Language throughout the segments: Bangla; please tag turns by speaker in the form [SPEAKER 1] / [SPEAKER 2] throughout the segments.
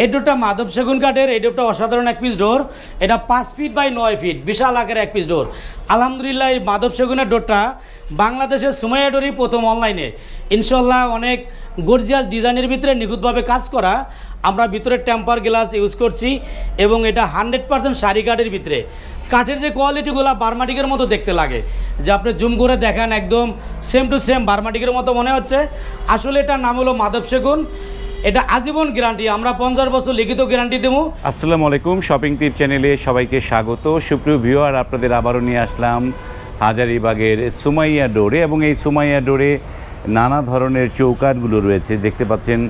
[SPEAKER 1] এই ডোরটা মাধব সেগুন কাঠের, এই ডোরটা অসাধারণ এক পিস ডোর এটা পাঁচ ফিট বাই নয় ফিট বিশাল আকারের এক পিস ডোর আলহামদুলিল্লাহ এই মাধব সেগুনের ডোরটা বাংলাদেশের সুমাইয়া ডোরই প্রথম অনলাইনে ইনশাল্লাহ অনেক গর্জিয়াস ডিজাইনের ভিতরে নিখুঁতভাবে কাজ করা। আমরা ভিতরে টেম্পার গ্লাস ইউজ করছি এবং এটা হান্ড্রেড পার্সেন্ট শাড়ি কাঠের ভিতরে। কাঠের যে কোয়ালিটিগুলো বার্মাটিকের মতো দেখতে লাগে। যে আপনি জুম করে দেখেন একদম সেম টু সেম বার্মাটিকের মতো মনে হচ্ছে। আসলে এটার নাম হলো মাধব সেগুন। এটা আজীবন গ্যারান্টি আমরা পঞ্চাশ বছর লিখিত গ্যারান্টি দেবো।
[SPEAKER 2] আসসালামু আলাইকুম শপিং টিপ চ্যানেলে সবাইকে স্বাগত। সুপ্রিয় ভিউয়ার আপনাদের আবারও নিয়ে আসলাম হাজারিবাগের সুমাইয়া ডোরে এবং এই সুমাইয়া ডোরে নানা ধরনের চৌকাঠগুলো রয়েছে। দেখতে পাচ্ছেন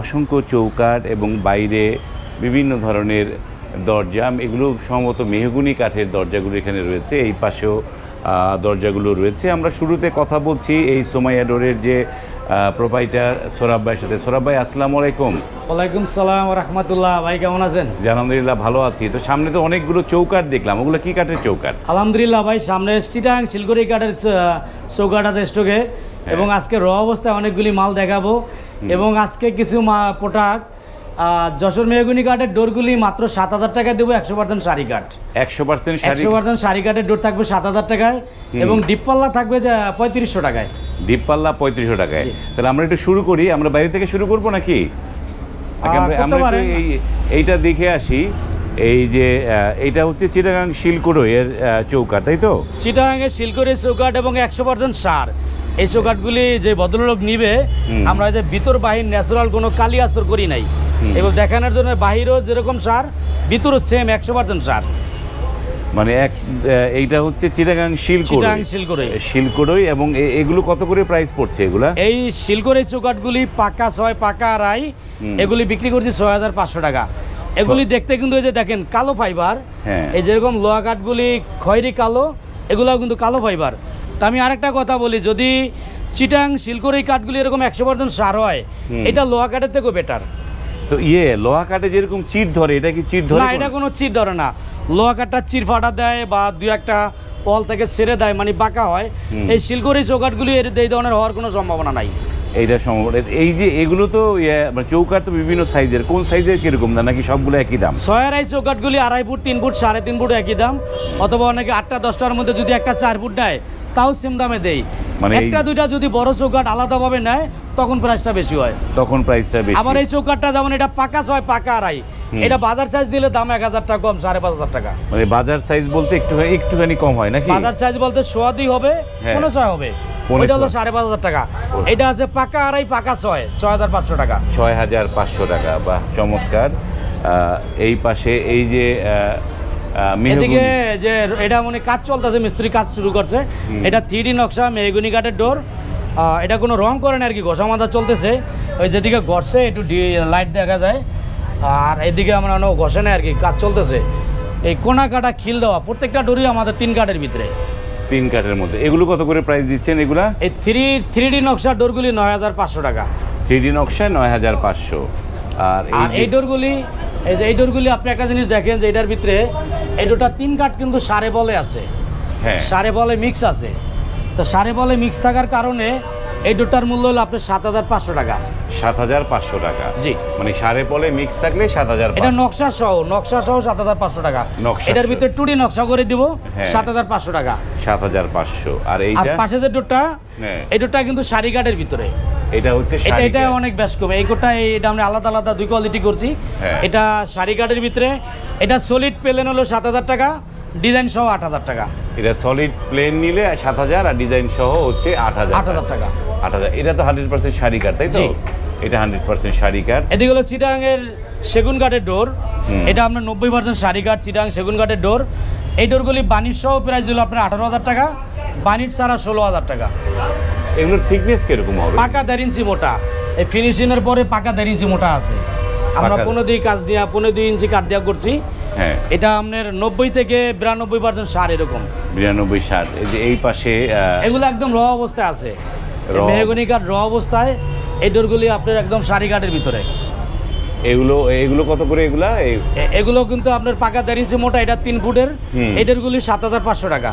[SPEAKER 2] অসংখ্য চৌকাঠ এবং বাইরে বিভিন্ন ধরনের দরজা। এগুলো সম্ভবত মেহগুনি কাঠের দরজাগুলো এখানে রয়েছে। এই পাশেও দরজাগুলো রয়েছে। আমরা শুরুতে কথা বলছি এই সোমাইয়া ডোরের যে প্রোপাইটার সোরাব ভাইয়ের সাথে। সোরাব ভাই আসসালামু আলাইকুম।
[SPEAKER 1] ওয়ালাইকুম সালাম রহমতুল্লাহ। ভাই কেমন আছেন?
[SPEAKER 2] জি আলহামদুলিল্লাহ ভালো আছি। তো সামনে তো অনেকগুলো চৌকাট দেখলাম। ওগুলো কি কাঠের চৌকাট
[SPEAKER 1] আলহামদুলিল্লাহ ভাই সামনে সিটাং শিলগুড়ি কাঠের চৌকাট আছে স্টকে। এবং আজকে র অবস্থায় অনেকগুলি মাল দেখাবো। এবং আজকে কিছু মা পোটাক আহ, যশোর মেহগুনি কাঠের ডোরগুলি মাত্র সাত হাজার টাকায় দেবো একশো পার্সেন্ট শাড়ি কাঠ।
[SPEAKER 2] একশো পার্সেন্ট
[SPEAKER 1] একশো পার্সেন্ট শাড়ি কাঠের ডোর থাকবে সাত হাজার টাকায় এবং ডিপপাল্লা থাকবে যে পঁয়ত্রিশশো টাকায়।
[SPEAKER 2] দীপপাল্লা পঁয়ত্রিশশো টাকায়। তাহলে আমরা একটু শুরু করি আমরা বাইরে থেকে শুরু করব নাকি? আমরা- এইটা দেখে আসি। এই যে এইটা হচ্ছে চিটাগাং শিলকুড়ো এর চৌকাট তাই তো?
[SPEAKER 1] চিটাগাঙে শিলকরি চৌকাট এবং একশো পার্সেন্ট সার। এই চৌকাটগুলি যে ভদ্রলোক নিবে। আমরা যে ভিতর বাহির ন্যাচারাল কোনো কালি আস্তর করি নাই। এবং দেখানোর জন্য বাহিরও যেরকম সার ভিতরও সেম একশো পার্সেন্ট সার।
[SPEAKER 2] মানে এক এইটা হচ্ছে চিটাগাং শিলকুড়ো
[SPEAKER 1] চিটাগাং শিলকড়ই।
[SPEAKER 2] শিলকুড়োই এবং এগুলো কত করে প্রাইস পড়ছে এগুলা?
[SPEAKER 1] এই শিলকরি চৌকাটগুলি পাকা ছয় পাকা আড়াই এগুলি বিক্রি করছি ছয় হাজার পাঁচশো টাকা। এগুলি দেখতে কিন্তু এই যে দেখেন কালো ফাইবার
[SPEAKER 2] হ্যাঁ।
[SPEAKER 1] এই যেরকম লোহা কাঠগুলি খয়েরি কালো এগুলাও কিন্তু কালো ফাইবার তা আমি আরেকটা কথা বলি যদি চিটাং শিলকরি কাঠগুলি এরকম একশো পার্সেন্ট সার হয় এটা লোহা কাঠের থেকেও বেটার
[SPEAKER 2] তো ইয়ে লোহা কাঠে যেরকম চিট ধরে এটা কি চিট ধরে
[SPEAKER 1] না এটা কোনো? চির ধরে না। লোহা কাঠটা চির ফাটা দেয় বা দু একটা পল থেকে ছেড়ে দেয় মানে বাঁকা হয়। এই শিলকরি চৌকাঠগুলি এর এই ধরনের হওয়ার কোনো সম্ভাবনা নাই।
[SPEAKER 2] এইটা সম্ভব এই যে এগুলো তো ইয়ে, মানে চৌকাঠ তো বিভিন্ন সাইজের। কোন সাইজের কীরকম দাম? নাকি সবগুলো একই দাম?
[SPEAKER 1] ছয় আড়াই চৌকাঠগুলি আড়াই ফুট তিন ফুট সাড়ে তিন ফুট একই দাম। অথবা অনেকে আটটা দশটার মধ্যে যদি একটা চার ফুট নেয় তাও সেম দামে দেই।
[SPEAKER 2] মানে
[SPEAKER 1] একটা দুইটা যদি বড় চৌকাঠ আলাদাভাবে নেয় তখন প্রাইসটা বেশি হয়।
[SPEAKER 2] তখন প্রাইসটা বেশি।
[SPEAKER 1] আবার এই চৌকাঠটা যেমন এটা পাকা ছয় পাকা আড়াই এটা বাজার সাইজ দিলে দাম এক হাজার টাকা কম সাড়ে পাঁচ হাজার টাকা।
[SPEAKER 2] মানে বাজার সাইজ বলতে একটু একটুখানি কম হয় নাকি?
[SPEAKER 1] বাজার সাইজ বলতে সোয়াদি হবে
[SPEAKER 2] হ্যাঁ।
[SPEAKER 1] কোনো ছয় হবে। ওইটা হলো। সাড়ে পাঁচ হাজার টাকা। এটা আছে পাকা আড়াই পাকা ছয় ছয় হাজার পাঁচশো টাকা।
[SPEAKER 2] ছয় হাজার পাঁচশো টাকা। বা চমৎকার। এই পাশে এই যে।
[SPEAKER 1] এদিকে যে এটা মানে কাজ চলতেছে মিস্ত্রি কাজ শুরু করছে। এটা থ্রি নকশা মেহগুনি কাঠের ডোর। এটা কোনো রং করে না আর কি ঘষা মাথা চলতেছে। ওই যেদিকে ঘষছে একটু লাইট দেখা যায়। আর এদিকে আমরা অনেক ঘষে না আর কি কাজ চলতেছে। এই কোনা কাটা খিল দেওয়া প্রত্যেকটা ডোরই আমাদের তিন কাঠের ভিতরে।
[SPEAKER 2] তিন কাঠের মধ্যে। এগুলো কত করে প্রাইস দিচ্ছেন এগুলা?
[SPEAKER 1] এই থ্রি থ্রি ডি নকশার ডোরগুলি নয় হাজার পাঁচশো টাকা।
[SPEAKER 2] থ্রি ডি নকশা নয় হাজার পাঁচশো। আর এই
[SPEAKER 1] এই ডোরগুলি এই যে এই ডোরগুলি আপনি একটা জিনিস দেখেন যে এটার ভিতরে এই ডোরটা তিন কাঠ কিন্তু সারে বলে আছে।
[SPEAKER 2] হ্যাঁ।
[SPEAKER 1] সারে বলে মিক্স আছে। তো সারে বলে মিক্স থাকার কারণে এই ডোরটার মূল্য হলো আপনার সাত হাজার পাঁচশো টাকা।
[SPEAKER 2] সাত হাজার পাঁচশো টাকা।
[SPEAKER 1] জি।
[SPEAKER 2] মানে সাড়ে পলে মিক্স থাকলে সাত হাজার
[SPEAKER 1] এটা নকশা সহ নকশা সহ সাত হাজার পাঁচশো টাকা।
[SPEAKER 2] নকশা
[SPEAKER 1] এটার ভিতরে টুডি নকশা করে দিব
[SPEAKER 2] হ্যাঁ।
[SPEAKER 1] সাত হাজার পাঁচশো টাকা।
[SPEAKER 2] সাত হাজার পাঁচশো। আর এইটা?
[SPEAKER 1] পাশে যে ডোরটা
[SPEAKER 2] হ্যাঁ।
[SPEAKER 1] এই ডোরটা কিন্তু শাড়ি কাঠের ভিতরে।
[SPEAKER 2] এটা হচ্ছে
[SPEAKER 1] এটা এটা অনেক বেশ কমে। এই কোটা এটা আমরা আলাদা আলাদা দুই কোয়ালিটি করছি।
[SPEAKER 2] হ্যাঁ।
[SPEAKER 1] এটা শাড়ি কাঠের ভিতরে। এটা সলিড প্লেন হলো সাত হাজার টাকা ডিজাইন সহ আট হাজার টাকা।
[SPEAKER 2] এটা সলিড প্লেন নিলে সাত হাজার আর ডিজাইন সহ হচ্ছে আট হাজার
[SPEAKER 1] আট হাজার টাকা।
[SPEAKER 2] আট হাজার। এটা তো হান্ড্রেড পার্সেন্ট শাড়ি কাঠ তাই তো? এটা হান্ড্রেড পার্সেন্ট শাড়ি কাঠ।
[SPEAKER 1] এদিকে হলো চিটাঙের সেগুন কাঠের ডোর এটা আপনার নব্বই পার্সেন্ট শাড়ি কাঠ চিটাং সেগুন কাঠের ডোর এই ডোরগুলি বানির সহ প্রাইস হলো আপনার আঠারো হাজার টাকা। বানির ছাড়া ষোলো হাজার টাকা।
[SPEAKER 2] এগুলোর থিকনেস কীরকম হবে?
[SPEAKER 1] পাকা দেড় ইঞ্চি মোটা। এই ফিনিশিং এর পরে পাকা দেড় ইঞ্চি মোটা আছে। আমরা পনেরো দুই কাজ দিয়া পনেরো দুই ইঞ্চি কাঠ দেওয়া করছি।
[SPEAKER 2] হ্যাঁ।
[SPEAKER 1] এটা আপনার নব্বই থেকে বিরানব্বই পার্সেন্ট সার এরকম।
[SPEAKER 2] বিরানব্বই ষাট এই যে এই পাশে
[SPEAKER 1] এগুলো একদম র অবস্থায় আছে। মেহগনি কাঠ র অবস্থায়। এই ডোরগুলি আপনার একদম সারি কাঠের ভিতরে।
[SPEAKER 2] এগুলো এগুলো কত করে এগুলা?
[SPEAKER 1] এগুলো কিন্তু আপনার পাকা দেড় ইঞ্চি মোটা এটা তিন ফুটের। ডোরগুলি সাত হাজার পাঁচশো টাকা।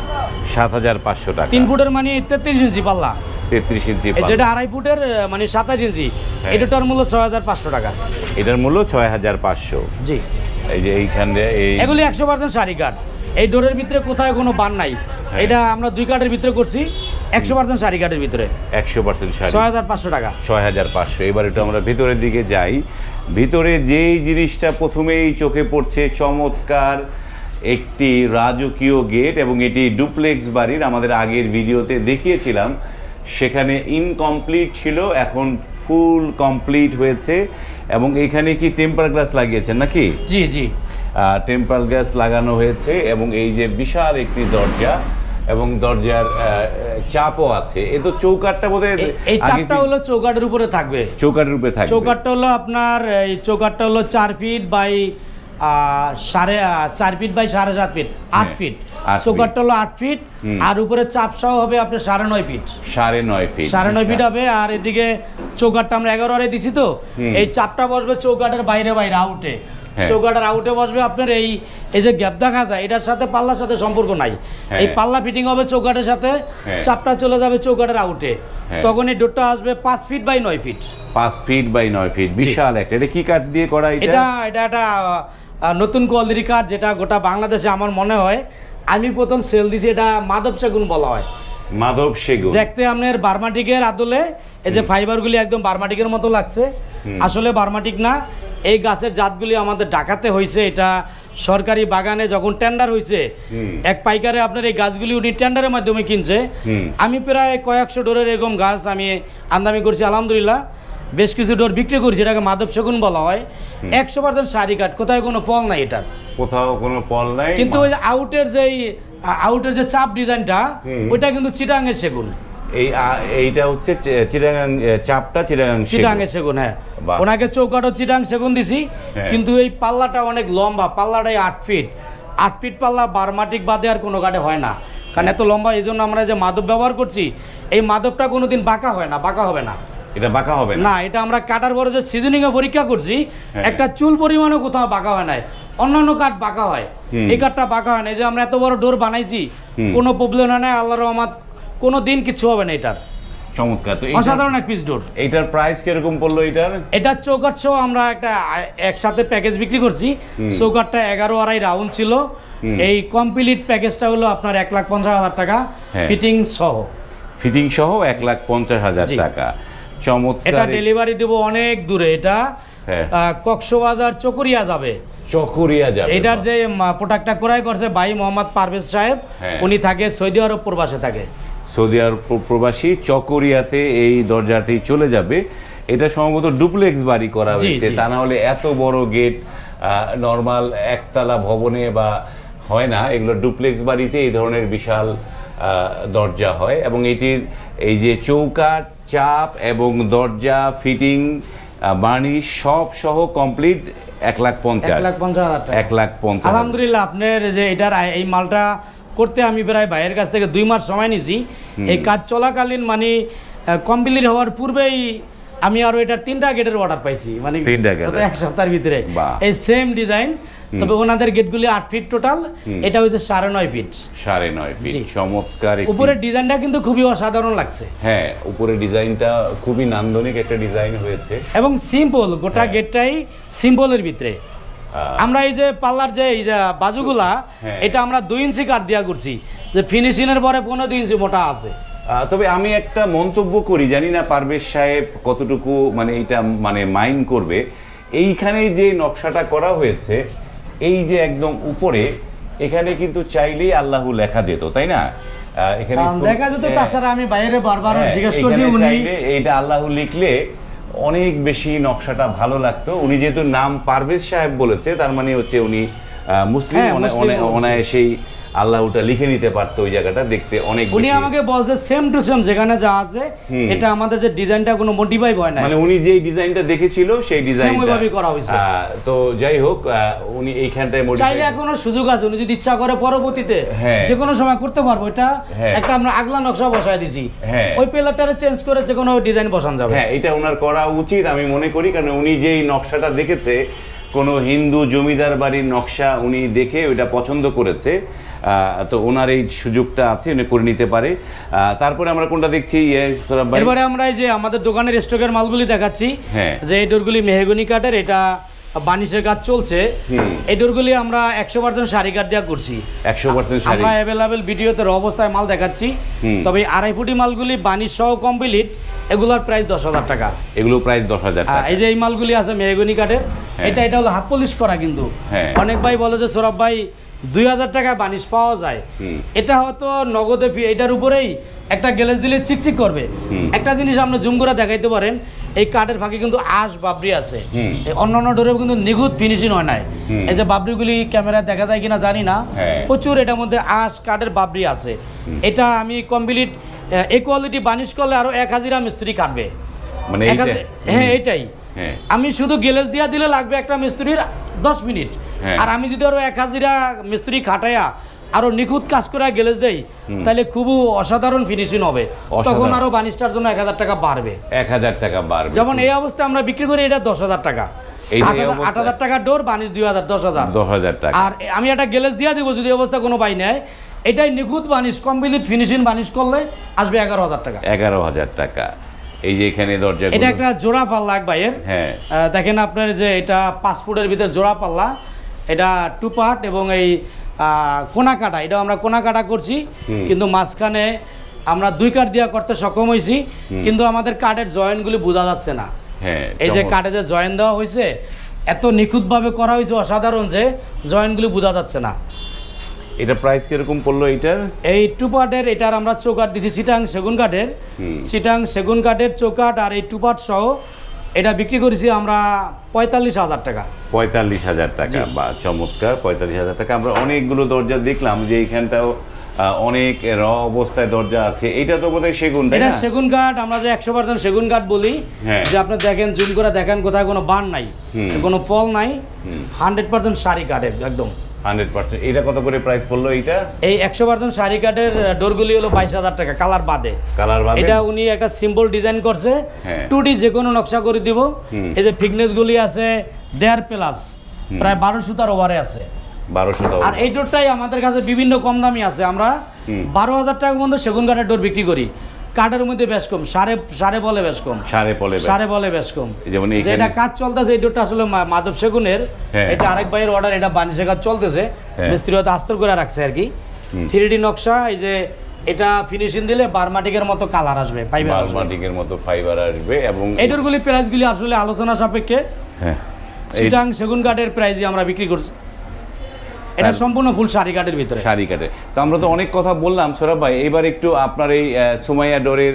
[SPEAKER 2] সাত হাজার পাঁচশো টাকা।
[SPEAKER 1] তিন ফুটের মানে তেত্রিশ ইঞ্চি পাল্লা।
[SPEAKER 2] তেত্রিশ ইঞ্চি
[SPEAKER 1] যেটা আড়াই ফুটের মানে সাতাশ ইঞ্চি।
[SPEAKER 2] হ্যাঁ।
[SPEAKER 1] এটার মূল্য ছয় হাজার পাঁচশো টাকা।
[SPEAKER 2] এটার মূল্য ছয় হাজার পাঁচশো।
[SPEAKER 1] জি।
[SPEAKER 2] এই যে এইখানে এই
[SPEAKER 1] এগুলি একশো পার্সেন্ট শাড়ি কাঠ। এই ডোরের ভিতরে কোথায় কোনো বান নাই।
[SPEAKER 2] হ্যাঁ।
[SPEAKER 1] এটা আমরা দুই কাঠের ভিতরে করছি। একশো পার্সেন্ট শাড়ি কাঠের ভিতরে।
[SPEAKER 2] একশো পার্সেন্ট শাড়ি।
[SPEAKER 1] ছয় হাজার পাঁচশো টাকা।
[SPEAKER 2] ছয় হাজার পাঁচশো। এবার একটু আমরা ভিতরের দিকে যাই। ভিতরে যেই জিনিসটা প্রথমেই চোখে পড়ছে চমৎকার একটি রাজকীয় গেট এবং এটি ডুপ্লেক্স বাড়ির। আমাদের আগের ভিডিওতে দেখিয়েছিলাম সেখানে ইনকমপ্লিট ছিল এখন ফুল কমপ্লিট হয়েছে। এবং এখানে কি টেম্পার গ্লাস লাগিয়েছেন নাকি?
[SPEAKER 1] জি জি।
[SPEAKER 2] টেম্পার গ্লাস লাগানো হয়েছে এবং এই যে বিশাল একটি দরজা এবং দরজার চাপও আছে। এ তো চৌকাটটা বোধহয়
[SPEAKER 1] এই- এই চাপটা হলো চৌকাঠের উপরে থাকবে।
[SPEAKER 2] চৌকাটের উপরে থাকবে।
[SPEAKER 1] চৌকাঠটা হলো আপনার এই চৌকাঠটা হলো চার ফিট বাই সাড়ে চার ফিট বাই সাড়ে সাত ফিট আট
[SPEAKER 2] হ্যাঁ,
[SPEAKER 1] ফিট
[SPEAKER 2] আট
[SPEAKER 1] চৌকাঠটা হলো আট ফিট আর উপরে চাপ সহ হবে আপনার সাড়ে নয় ফিট
[SPEAKER 2] সাড়ে নয় ফিট
[SPEAKER 1] সাড়ে নয় ফিট হবে আর এদিকে চৌকাঠটা আমরা এগারো আরে দিছি তো এই চাপটা বসবে চৌকাঠের বাইরে বাইরে আউটে। চৌকাঠের আউটে বসবে আপনার এই এই যে গ্যাপ দেখা যায় এটার সাথে পাল্লার সাথে সম্পর্ক নাই।
[SPEAKER 2] হ্যাঁ।
[SPEAKER 1] এই পাল্লা ফিটিং হবে চৌকাঠের সাথে
[SPEAKER 2] হ্যাঁ।
[SPEAKER 1] চাপটা চলে যাবে চৌকাঠের আউটে। তখন এই ডোরটা আসবে পাঁচ ফিট বাই নয় ফিট
[SPEAKER 2] পাঁচ ফিট বাই নয় ফিট বিশাল একটা। এটা কি কাঠ দিয়ে করা
[SPEAKER 1] এটা
[SPEAKER 2] এটা
[SPEAKER 1] একটা নতুন কোয়ালিটি কার্ড যেটা গোটা বাংলাদেশে আমার মনে হয় আমি প্রথম সেল দিছি এটা মাধব সেগুন বলা হয়।
[SPEAKER 2] মাধব সেগুন।
[SPEAKER 1] দেখতে আপনার বার্মাটিকের আদলে এই যে ফাইবারগুলি একদম বার্মাটিকের মতো লাগছে। আসলে বার্মাটিক না এই গাছের জাতগুলি আমাদের ঢাকাতে হয়েছে এটা সরকারি বাগানে যখন টেন্ডার হয়েছে এক পাইকারে আপনার এই গাছগুলি উনি টেন্ডারের মাধ্যমে কিনছে। আমি প্রায় কয়েকশো ডোরের এরকম গাছ আমি আমদানি করছি আলহামদুলিল্লাহ। বেশ কিছু ডোর বিক্রি করছি এটাকে মাধব সেগুন বলা হয়। একশো পার্সেন্ট শাড়ি কাঠ কোথায় কোনো ফল নাই এটার।
[SPEAKER 2] কোথাও কোনো পল নাই
[SPEAKER 1] কিন্তু ওই আউটের যে আউটের যে চাপ ডিজাইনটা ওইটা কিন্তু চিটাঙের সেগুন।
[SPEAKER 2] এই এইটা হচ্ছে চিটাগাং চাপটা চিটাগাং।
[SPEAKER 1] চিটাঙের সেগুন হ্যাঁ। ওনাকে চৌকাঠও চিটাং সেগুন দিছি
[SPEAKER 2] হ্যাঁ।
[SPEAKER 1] কিন্তু এই পাল্লাটা অনেক লম্বা পাল্লাটাই আট ফিট। আট ফিট পাল্লা বারমাটিক বাদে আর কোনো কাঠে হয় না। কারণ এত লম্বা এই জন্য আমরা যে মাদব ব্যবহার করছি এই মাদবটা কোনোদিন বাঁকা হয় না বাঁকা হবে না।
[SPEAKER 2] এটা বাঁকা হবে না।
[SPEAKER 1] না এটা আমরা কাটার পরে যে সিজনিং এ পরীক্ষা করছি
[SPEAKER 2] হ্যাঁ।
[SPEAKER 1] একটা চুল পরিমাণও কোথাও বাঁকা হয় নাই। অন্যান্য কাঠ বাঁকা হয়। এই কাঠটা বাঁকা হয় না যে আমরা এত বড় ডোর বানাইছি কোনো প্রবলেম হয় না আল্লাহ রহমত কোনো দিন কিছু হবে না এটার।
[SPEAKER 2] চমৎকার তো
[SPEAKER 1] অসাধারণ এক পিস ডোর।
[SPEAKER 2] এইটার প্রাইস কীরকম পড়ল এটার
[SPEAKER 1] এটা চৌকাট সহ আমরা একটা একসাথে প্যাকেজ বিক্রি করছি। চৌকাটটা এগারো আড়াই রাউন্ড ছিল। এই কমপ্লিট প্যাকেজটা হলো আপনার এক লাখ পঞ্চাশ হাজার টাকা
[SPEAKER 2] হ্যাঁ।
[SPEAKER 1] ফিটিং সহ।
[SPEAKER 2] ফিটিং সহ এক লাখ পঞ্চাশ হাজার টাকা। চমৎকার
[SPEAKER 1] এটা ডেলিভারি দেবো অনেক দূরে এটা
[SPEAKER 2] হ্যাঁ।
[SPEAKER 1] কক্সবাজার চকরিয়া যাবে।
[SPEAKER 2] চকরিয়া যাবে
[SPEAKER 1] এটার যে প্রোডাক্টটা ক্রয় করছে ভাই মোহাম্মদ পারভেজ সাহেব
[SPEAKER 2] হ্যাঁ।
[SPEAKER 1] উনি থাকে সৌদি আরব প্রবাসে থাকে।
[SPEAKER 2] সৌদি আরব প্রবাসী চকরিয়াতে এই দরজাটি চলে যাবে। এটা সম্ভবত ডুপ্লেক্স বাড়ি করা হয়েছে তা না হলে এত বড় গেট নর্মাল একতলা ভবনে বা হয় না এগুলো ডুপ্লেক্স বাড়িতে এই ধরনের বিশাল দরজা হয় এবং এটির এই যে চৌকাঠ চাপ এবং দরজা ফিটিং বার্নিশ সব সহ কমপ্লিট এক লাখ পঞ্চাশ।
[SPEAKER 1] লাখ পঞ্চাশ হাজার
[SPEAKER 2] এক লাখ পঞ্চাশ।
[SPEAKER 1] আলহামদুলিল্লাহ আপনার যে এটার এই মালটা করতে আমি প্রায় ভাইয়ের কাছ থেকে দুই মাস সময় নিয়েছি। এই কাজ চলাকালীন মানে কমপ্লিট হওয়ার পূর্বেই আমি আরও এটার তিনটা গেটের অর্ডার পাইছি মানে। এক সপ্তাহের ভিতরে। এই সেম ডিজাইন তবে ওনাদের গেটগুলি আট ফিট টোটাল এটা হচ্ছে সাড়ে নয় ফিট
[SPEAKER 2] সাড়ে নয় ফিট চমৎকার
[SPEAKER 1] উপরের ডিজাইনটা কিন্তু খুবই অসাধারণ লাগছে।
[SPEAKER 2] হ্যাঁ উপরে ডিজাইনটা খুবই নান্দনিক একটা ডিজাইন হয়েছে।
[SPEAKER 1] এবং সিম্পল গোটা
[SPEAKER 2] হ্যাঁ।
[SPEAKER 1] গেটটাই সিম্পলের ভিতরে। আমরা এই যে পাল্লার যে এই যে বাজুগুলা
[SPEAKER 2] হ্যাঁ।
[SPEAKER 1] এটা আমরা দুই ইঞ্চি কাঠ দিয়া করছি। যে ফিনিশিং এর পরে পনেরো দুই ইঞ্চি মোটা আছে।
[SPEAKER 2] তবে আমি একটা মন্তব্য করি জানি না পারভেজ সাহেব কতটুকু মানে এটা মানে মাইন্ড করবে। এইখানে যে নকশাটা করা হয়েছে এই যে একদম উপরে এখানে কিন্তু চাইলেই আল্লাহু লেখা যেত তাই না? এখানে
[SPEAKER 1] দেখা যেত
[SPEAKER 2] হ্যাঁ,
[SPEAKER 1] তাছাড়া আমি বাইরে বারবার
[SPEAKER 2] হ্যাঁ,
[SPEAKER 1] জিজ্ঞেস করছি উনি
[SPEAKER 2] এইটা আল্লাহু লিখলে অনেক বেশি নকশাটা ভালো লাগতো। উনি যেহেতু নাম পারভেজ সাহেব বলেছে তার মানে হচ্ছে উনি মুসলিম
[SPEAKER 1] হ্যাঁ,
[SPEAKER 2] অনে- অনায়াসেই আল্লাহটা লিখে নিতে পারতো ওই জায়গাটা দেখতে অনেক
[SPEAKER 1] উনি আমাকে বলছে সেম টু সেম যেখানে যা আছে এটা আমাদের যে ডিজাইনটা কোনো মোটিভাই হয় না
[SPEAKER 2] মানে উনি যেই ডিজাইনটা দেখেছিল সেই ডিজাইনটা
[SPEAKER 1] ওইভাবেই করা হয়েছে।
[SPEAKER 2] তো যাই হোক উনি এইখানটায় modify-
[SPEAKER 1] চাইলে এখনও সুযোগ আছে উনি যদি ইচ্ছা করে পরবর্তীতে
[SPEAKER 2] হ্যাঁ।
[SPEAKER 1] যে কোনো সময় করতে পারব এটা
[SPEAKER 2] হ্যাঁ।
[SPEAKER 1] একটা আমরা আগলা নকশা বসায় দিছি
[SPEAKER 2] হ্যাঁ।
[SPEAKER 1] ওই পেলারটারে চেঞ্জ করে যে কোনো ডিজাইন বসান যাবে
[SPEAKER 2] হ্যাঁ এটা ওনার করা উচিত আমি মনে করি কারণ উনি যেই নকশাটা দেখেছে কোনো হিন্দু জমিদার বাড়ির নকশা উনি দেখে ওইটা পছন্দ করেছে তো ওনার এই সুযোগটা আছে উনি করে নিতে পারে। তারপরে আমরা কোনটা দেখছি?
[SPEAKER 1] এরপরে আমরা এই যে আমাদের দোকানের স্টকের মালগুলি দেখাচ্ছি
[SPEAKER 2] হ্যাঁ।
[SPEAKER 1] যে এই ডোরগুলি মেহগনি কাঠের এটা বানিশের কাজ চলছে। এই ডোরগুলি আমরা একশো পার্সেন্ট শাড়ি কাঠ দেওয়া করছি।
[SPEAKER 2] একশো পার্সেন্ট
[SPEAKER 1] আমরা অ্যাভেলেবেল ভিডিওতে অবস্থায় মাল দেখাচ্ছি। তবে আড়াই ফুটি মালগুলি বানিশ সহ কমপ্লিট এগুলোর প্রাইস দশ হাজার টাকা।
[SPEAKER 2] এগুলো প্রাইস দশ হাজার টাকা।
[SPEAKER 1] এই যে এই মালগুলি আছে মেহগনি কাঠের
[SPEAKER 2] হ্যাঁ।
[SPEAKER 1] এটা এটা হলো হাফ পলিশ করা কিন্তু।
[SPEAKER 2] হ্যাঁ।
[SPEAKER 1] অনেক ভাই বলে যে সৌরভ ভাই দুই হাজার টাকায় বানিশ পাওয়া যায়। এটা হয়তো নগদে ফি এটার উপরেই একটা গ্যালেজ দিলে চিকচিক করবে। একটা জিনিস আপনি জুম করে দেখাইতে পারেন এই কাঠের ফাঁকে কিন্তু আশ বাবরি আছে।
[SPEAKER 2] হুম।
[SPEAKER 1] এই অন্যান্য ডোরেও কিন্তু নিখুঁত ফিনিশিং হয় নাই। এই যে বাবরিগুলি ক্যামেরায় দেখা যায় কিনা জানি না।
[SPEAKER 2] হ্যাঁ।
[SPEAKER 1] প্রচুর এটার মধ্যে আশ কাঠের বাবরি আছে। এটা আমি কমপ্লিট এই কোয়ালিটি বানিশ করলে আরও এক হাজিরা মিস্ত্রি কাটবে।
[SPEAKER 2] মানে
[SPEAKER 1] হ্যাঁ এইটাই?
[SPEAKER 2] হ্যাঁ
[SPEAKER 1] আমি শুধু গ্যালেজ দিয়া দিলে লাগবে একটা মিস্ত্রির দশ মিনিট।
[SPEAKER 2] হ্যাঁ।
[SPEAKER 1] আর আমি যদি আরও এক হাজিরা মিস্ত্রি খাটাইয়া আরও নিখুঁত কাজ করে গ্যালেজ দেই তাহলে খুব অসাধারণ ফিনিশিং হবে। তখন আরও বানিশটার জন্য এক হাজার টাকা বাড়বে।
[SPEAKER 2] এক হাজার টাকা বাড়বে।
[SPEAKER 1] যেমন এই অবস্থায় আমরা বিক্রি করি এটা দশ হাজার টাকা। আট হাজার- টাকার ডোর বানিশ দুই হাজার দশ হাজার।
[SPEAKER 2] দশ হাজার টাকা।
[SPEAKER 1] আর আমি একটা গ্যালেজ দিয়া দিব যদি অবস্থা কোনো পাই নেয় এটাই নিখুঁত বানিশ কমপ্লিট ফিনিশিং বানিশ করলে আসবে এগারো হাজার টাকা।
[SPEAKER 2] এগারো হাজার টাকা। এই যে এখানে দরজা
[SPEAKER 1] এটা একটা জোড়া পাল্লা এক ভাইয়ের।
[SPEAKER 2] হ্যাঁ।
[SPEAKER 1] দেখেন আপনার যে এটা পাসপোর্টের ভিতরে জোড়া পাল্লা। এটা টু পার্ট এবং এই কোনা কাটা এটা আমরা কোনা কাটা করছি কিন্তু মাঝখানে আমরা দুই কাঠ দিয়া করতে সক্ষম হয়েছি কিন্তু আমাদের কাঠের জয়েন্টগুলি বোঝা যাচ্ছে না।
[SPEAKER 2] হ্যাঁ
[SPEAKER 1] এই যে। কাঠে যে জয়েন দেওয়া হয়েছে এত নিখুঁতভাবে করা হয়েছে অসাধারণ যে জয়েন্টগুলি বোঝা যাচ্ছে না।
[SPEAKER 2] এটা প্রাইস কীরকম পড়ল এইটার?
[SPEAKER 1] এই টু পার্টের এটার আমরা চৌকাট দিচ্ছি সিটাং সেগুন কাঠের। সিটাং সেগুন কাঠের চৌকাট আর এই টু পার্ট সহ এটা বিক্রি করেছি আমরা পঁয়তাল্লিশ হাজার টাকা।
[SPEAKER 2] পঁয়তাল্লিশ হাজার টাকা বা চমৎকার পঁয়তাল্লিশ হাজার টাকা। আমরা অনেকগুলো দরজা দেখলাম যে এইখানটাও অনেক র অবস্থায় দরজা আছে। এটা তো বোধহয় সেগুন
[SPEAKER 1] এটা সেগুন কাঠ আমরা যে একশো পার্সেন্ট সেগুন কাঠ বলি
[SPEAKER 2] হ্যাঁ।
[SPEAKER 1] যে আপনি দেখেন জুম করে দেখেন কোথায় কোনো বান নাই। কোনো ফল নাই হান্ড্রেড পার্সেন্ট শাড়ি কাঠের একদম।
[SPEAKER 2] Hundred percent. এটা কত করে প্রাইস পড়ল এইটা?
[SPEAKER 1] এই একশো পার্সেন্ট শাড়ি কাঠের ডোরগুলি হলো বাইশ হাজার টাকা কালার বাদে।
[SPEAKER 2] কালার বাদে?
[SPEAKER 1] এটা উনি একটা সিম্পল ডিজাইন করছে।
[SPEAKER 2] হ্যাঁ।
[SPEAKER 1] টু ডি যে কোনো নকশা করে দিব। এই যে ফিটনেসগুলি আছে দেড় প্লাস প্রায় বারোশো তার ওভারে আছে।
[SPEAKER 2] বারোশো
[SPEAKER 1] আর এই ডোরটাই আমাদের কাছে বিভিন্ন কম দামি আছে। আমরা। বারো হাজার টাকার মধ্যে সেগুন কাঠের ডোর বিক্রি করি। কাঠের মধ্যে বেশ কম সাড়ে সাড়ে বলে বেশ কম।
[SPEAKER 2] সাড়ে পলে
[SPEAKER 1] সাড়ে বলে বেশ কম।
[SPEAKER 2] যেমন
[SPEAKER 1] এটা কাজ চলতেছে এই ডোরটা আসলে মাধব সেগুনের।
[SPEAKER 2] হ্যাঁ।
[SPEAKER 1] এটা আরেক ভাইয়ের অর্ডার এটা বানিশের কাজ চলতেছে।
[SPEAKER 2] হ্যাঁ।
[SPEAKER 1] মিস্ত্রি হয়তো আস্তর করে রাখছে আর কি। থ্রি ডি নকশা এই যে এটা ফিনিশিং দিলে বারমাটিকের মতো কালার আসবে পাইবে
[SPEAKER 2] বালমাটিকের মতো ফাইবার আসবে এবং
[SPEAKER 1] এই ডোরগুলি প্রাইসগুলি আসলে আলোচনা সাপেক্ষে।
[SPEAKER 2] হ্যাঁ। এই
[SPEAKER 1] সিটাং সেগুন কাঠের প্রাইজে আমরা বিক্রি করছি। এটা সম্পূর্ণ ফুল শাড়ি কাঠের ভিতরে।
[SPEAKER 2] শাড়ি কাটে তো আমরা তো অনেক কথা বললাম সৌরভ ভাই। এবার একটু আপনার এই সুমাইয়া ডোরের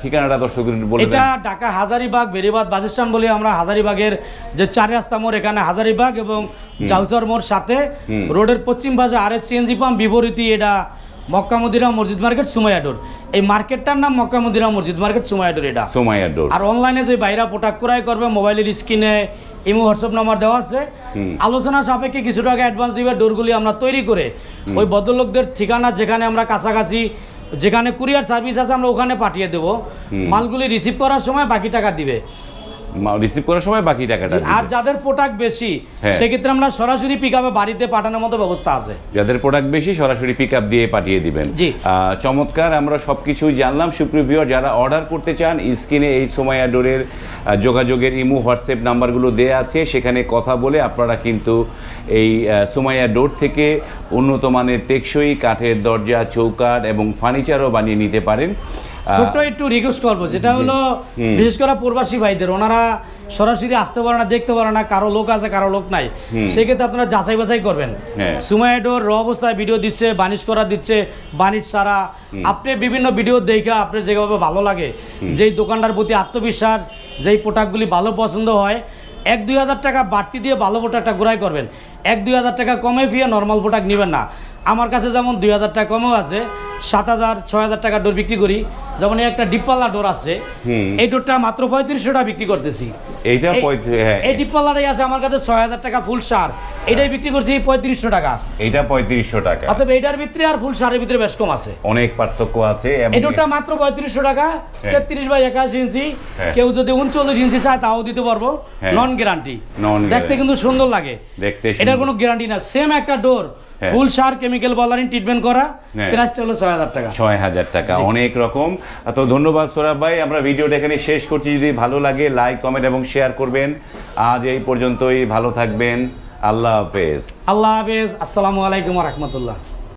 [SPEAKER 2] ঠিকানাটা দর্শকদের বলে
[SPEAKER 1] এটা ঢাকা হাজারিবাগ বেরিবাদ বাজিস্তান বলে আমরা হাজারিবাগের যে চার রাস্তা মোড় এখানে হাজারিবাগ এবং চাউসার মোড় সাথে রোডের পশ্চিম পাশে আর এস সিএনজি পাম্প বিপরীতই এটা মক্কা মদিরা মসজিদ মার্কেট সুমাইয়াডোর এই মার্কেটটার নাম মক্কা মদিরা মসজিদ মার্কেট সুমাইয়াডোর এটা।
[SPEAKER 2] সুমাইয়া ডোর।
[SPEAKER 1] আর অনলাইনে যে বাইরা প্রোডাক্ট ক্রয় করবে মোবাইলের স্ক্রিনে ইমো হোয়াটসঅ্যাপ নাম্বার দেওয়া আছে। আলোচনা সাপেক্ষে কিছু টাকা অ্যাডভান্স দিবে ডোরগুলি আমরা তৈরি করে। ওই ভদ্রলোকদের ঠিকানা যেখানে আমরা কাছাকাছি যেখানে কুরিয়ার সার্ভিস আছে আমরা ওখানে পাঠিয়ে দেবো। মালগুলি রিসিভ করার সময় বাকি টাকা দিবে।
[SPEAKER 2] রিসিভ করার সময় বাকি টাকাটা
[SPEAKER 1] আর যাদের প্রোডাক্ট বেশি
[SPEAKER 2] হ্যাঁ।
[SPEAKER 1] সেক্ষেত্রে আমরা সরাসরি পিক আপে বাড়িতে পাঠানোর মতো ব্যবস্থা আছে।
[SPEAKER 2] যাদের প্রোডাক্ট বেশি সরাসরি পিক আপ দিয়ে পাঠিয়ে দিবেন। চমৎকার আমরা সব কিছুই জানলাম। সুপ্রিয় ভিউয়ার যারা অর্ডার করতে চান স্ক্রিনে এই সময় ডোরের যোগাযোগের ইমো হোয়াটসঅ্যাপ নাম্বারগুলো দেয়া আছে। সেখানে কথা বলে আপনারা কিন্তু এই সোমাইয়া ডোর থেকে উন্নত মানের টেকসই কাঠের দরজা চৌকাঠ এবং ফার্নিচারও বানিয়ে নিতে পারেন।
[SPEAKER 1] ছোট্ট একটু রিকোয়েস্ট করব যেটা হলো বিশেষ করে প্রবাসী ভাইদের ওনারা সরাসরি আসতে পারে না দেখতে পারে না কারও লোক আছে কারও লোক নাই। সেক্ষেত্রে আপনারা যাচাই বাছাই করবেন।
[SPEAKER 2] হ্যাঁ।
[SPEAKER 1] সুমাইডোর র অবস্থায় ভিডিও দিচ্ছে বানিশ করা দিচ্ছে বানিশ সারা আপনি বিভিন্ন ভিডিও দেখে আপনার যেভাবে ভালো লাগে যেই দোকানটার প্রতি আত্মবিশ্বাস যেই প্রোডাক্টগুলি ভালো পছন্দ হয় এক দুই হাজার টাকা বাড়তি দিয়ে ভালো প্রোডাক্টটা ঘুরাই করবেন। এক দুই হাজার টাকা কমে ফিয়ে নর্মাল প্রোডাক্ট নেবেন না। আমার কাছে যেমন দুই হাজার টাকা কমেও আছে সাত হাজার ছয় হাজার টাকা ডোর বিক্রি করি। যেমন একটা ডিপপাল্লা ডোর আছে এই ডোরটা মাত্র পঁয়ত্রিশশো টাকা বিক্রি করতেছি।
[SPEAKER 2] এইটা
[SPEAKER 1] এই-
[SPEAKER 2] হ্যাঁ।
[SPEAKER 1] ডিপপাল্লাটাই আছে আমার কাছে ছয় হাজার টাকা ফুল সার। এটাই বিক্রি করছি পঁয়ত্রিশশো টাকা।
[SPEAKER 2] এইটা পঁয়ত্রিশশো টাকা।
[SPEAKER 1] অতএব এইটার ভিতরে আর ফুল সারের ভিতরে বেশ কম আছে।
[SPEAKER 2] অনেক পার্থক্য আছে
[SPEAKER 1] এই ডোরটা মাত্র পঁয়ত্রিশশো টাকা
[SPEAKER 2] হ্যাঁ।
[SPEAKER 1] তেত্রিশ বাই একাশি ইঞ্চি।
[SPEAKER 2] হ্যাঁ।
[SPEAKER 1] কেউ যদি উনচল্লিশ ইঞ্চি চায় তাও দিতে পারব।
[SPEAKER 2] হ্যাঁ।
[SPEAKER 1] নন গ্যারান্টি দেখতে কিন্তু সুন্দর লাগে।
[SPEAKER 2] দেখতে
[SPEAKER 1] এটার কোনো গ্যারান্টি না। সেম একটা ডোর
[SPEAKER 2] হ্যাঁ।
[SPEAKER 1] ফুল সার কেমিক্যাল বলারিং ট্রিটমেন্ট করা
[SPEAKER 2] হ্যাঁ।
[SPEAKER 1] প্রাইসটা হলো ছয় হাজার টাকা।
[SPEAKER 2] ছয় হাজার টাকা অনেক রকম। তো ধন্যবাদ সোরাব ভাই আমরা ভিডিওটা এখানে শেষ করছি। যদি ভালো লাগে লাইক কমেন্ট এবং শেয়ার করবেন। আজ এই পর্যন্তই ভালো থাকবেন। আল্লাহ হাফেজ।
[SPEAKER 1] আল্লাহ হাফেজ আসসালামু আলাইকুম রহমতুল্লাহ।